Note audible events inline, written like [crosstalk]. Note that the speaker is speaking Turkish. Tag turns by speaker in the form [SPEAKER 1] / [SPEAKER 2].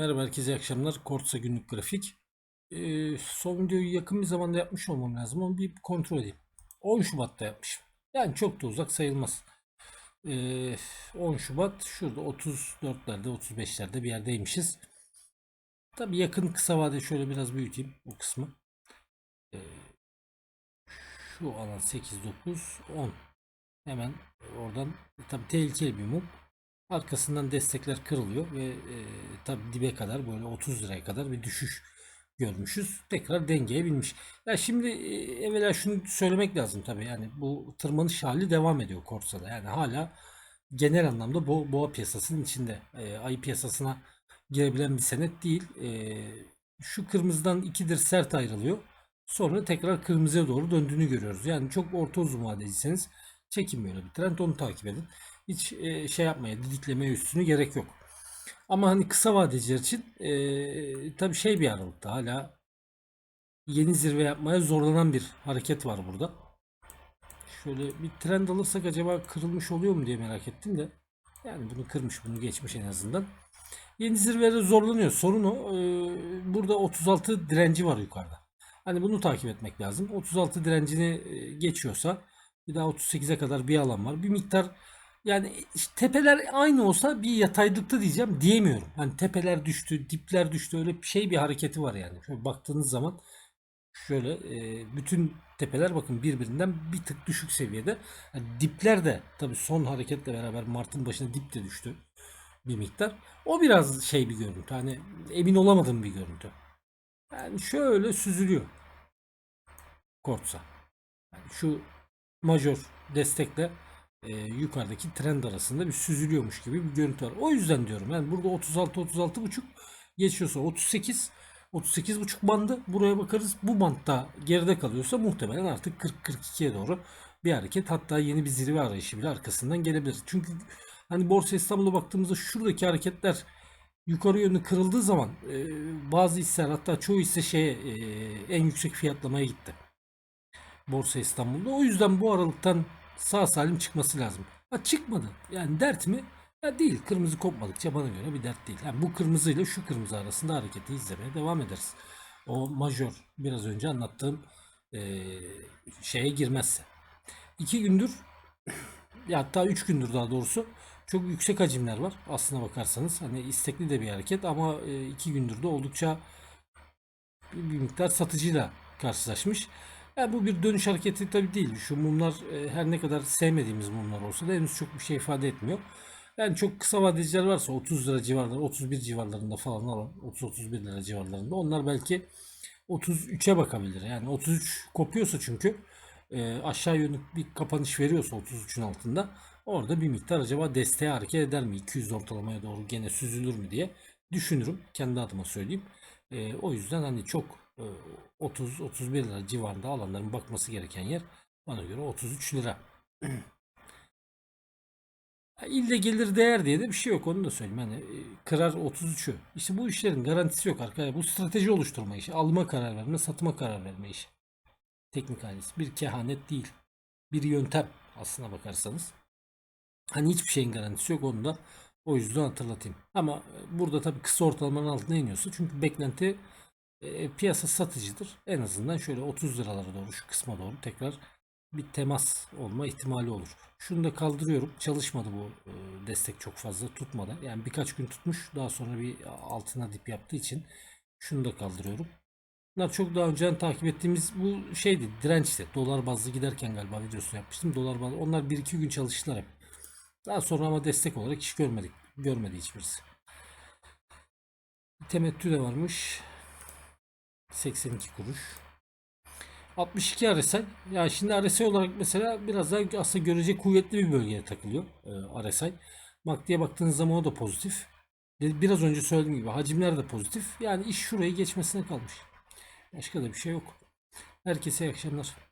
[SPEAKER 1] Merhaba herkese iyi akşamlar. Kortsa günlük grafik. Ee, son videoyu yakın bir zamanda yapmış olmam lazım ama bir kontrol edeyim. 10 Şubat'ta yapmışım. Yani çok da uzak sayılmaz. Ee, 10 Şubat şurada 34'lerde 35'lerde bir yerdeymişiz. Tabi yakın kısa vade şöyle biraz büyüteyim o kısmı. Ee, şu alan 8, 9, 10. Hemen oradan tabi tehlikeli bir mum. Arkasından destekler kırılıyor ve e, tabi dibe kadar böyle 30 liraya kadar bir düşüş görmüşüz. Tekrar dengeye binmiş. Ya şimdi e, evvela şunu söylemek lazım tabi yani bu tırmanış hali devam ediyor Korsa'da. Yani hala genel anlamda bo boğa piyasasının içinde. E, ayı piyasasına girebilen bir senet değil. E, şu kırmızıdan ikidir sert ayrılıyor. Sonra tekrar kırmızıya doğru döndüğünü görüyoruz. Yani çok orta uzun vadeciyseniz çekin böyle bir trend onu takip edin. Hiç e, şey yapmaya, didiklemeye üstünü gerek yok. Ama hani kısa vadeciler için e, tabii şey bir aralıkta hala yeni zirve yapmaya zorlanan bir hareket var burada. Şöyle bir trend alırsak acaba kırılmış oluyor mu diye merak ettim de. Yani bunu kırmış, bunu geçmiş en azından. Yeni zirvelere zorlanıyor. Sorun o. e, burada 36 direnci var yukarıda. Hani bunu takip etmek lazım. 36 direncini e, geçiyorsa bir daha 38'e kadar bir alan var. Bir miktar yani işte tepeler aynı olsa bir yataylıkta diyeceğim diyemiyorum. Hani tepeler düştü, dipler düştü öyle bir şey bir hareketi var yani. Şöyle baktığınız zaman şöyle e, bütün tepeler bakın birbirinden bir tık düşük seviyede. Yani dipler de tabii son hareketle beraber Mart'ın başına dip de düştü bir miktar. O biraz şey bir görüntü. Hani emin olamadığım bir görüntü. Yani şöyle süzülüyor. Kortsa. Yani şu major destekle e, yukarıdaki trend arasında bir süzülüyormuş gibi bir görüntü var. O yüzden diyorum yani burada 36 36 buçuk geçiyorsa 38 38 buçuk bandı buraya bakarız. Bu bantta geride kalıyorsa muhtemelen artık 40 42'ye doğru bir hareket hatta yeni bir zirve arayışı bile arkasından gelebilir. Çünkü hani Borsa İstanbul'a baktığımızda şuradaki hareketler yukarı yönlü kırıldığı zaman e, bazı hisseler hatta çoğu hisse şeye e, en yüksek fiyatlamaya gitti. Borsa İstanbul'da. O yüzden bu aralıktan sağ salim çıkması lazım. Ha çıkmadı. Yani dert mi? Ya değil. Kırmızı kopmadıkça bana göre bir dert değil. Yani bu kırmızı ile şu kırmızı arasında hareketi izlemeye devam ederiz. O majör biraz önce anlattığım eee, şeye girmezse. İki gündür ya hatta üç gündür daha doğrusu çok yüksek hacimler var aslına bakarsanız. Hani istekli de bir hareket ama e, iki gündür de oldukça bir miktar satıcıyla karşılaşmış. Yani bu bir dönüş hareketi tabii değil. Şu mumlar e, her ne kadar sevmediğimiz mumlar olsa da henüz çok bir şey ifade etmiyor. Yani çok kısa vadeciler varsa 30 lira civarları, 31 civarlarında falan alan 30-31 lira civarlarında onlar belki 33'e bakabilir. Yani 33 kopuyorsa çünkü e, aşağı yönlü bir kapanış veriyorsa 33'ün altında orada bir miktar acaba desteğe hareket eder mi? 200 ortalamaya doğru gene süzülür mü diye düşünürüm. Kendi adıma söyleyeyim. E, o yüzden hani çok 30-31 lira civarında alanların bakması gereken yer bana göre 33 lira. [clears throat] İlle gelir değer diye de bir şey yok onu da söyleyeyim. Hani kırar 33'ü. İşte bu işlerin garantisi yok arkadaşlar. Bu strateji oluşturma işi. Alma karar verme, satma karar verme işi. Teknik analiz. Bir kehanet değil. Bir yöntem aslına bakarsanız. Hani hiçbir şeyin garantisi yok onu da o yüzden hatırlatayım. Ama e, burada tabii kısa ortalamanın altına iniyorsa çünkü beklenti e, piyasa satıcıdır. En azından şöyle 30 liralara doğru şu kısma doğru tekrar bir temas olma ihtimali olur. Şunu da kaldırıyorum. Çalışmadı bu e, destek çok fazla tutmadı. Yani birkaç gün tutmuş. Daha sonra bir altına dip yaptığı için şunu da kaldırıyorum. Bunlar çok daha önceden takip ettiğimiz bu şeydi dirençti. Dolar bazlı giderken galiba videosunu yapmıştım. Dolar bazlı. Onlar 1-2 gün çalıştılar hep. Daha sonra ama destek olarak hiç görmedik. Görmedi hiçbirisi. Temettü de varmış. 82 kuruş. 62 RSI. Yani şimdi RSI olarak mesela biraz daha aslında görece kuvvetli bir bölgeye takılıyor e, RSI. MACD'ye baktığınız zaman o da pozitif. Ve Biraz önce söylediğim gibi hacimler de pozitif. Yani iş şurayı geçmesine kalmış. Başka da bir şey yok. Herkese iyi akşamlar.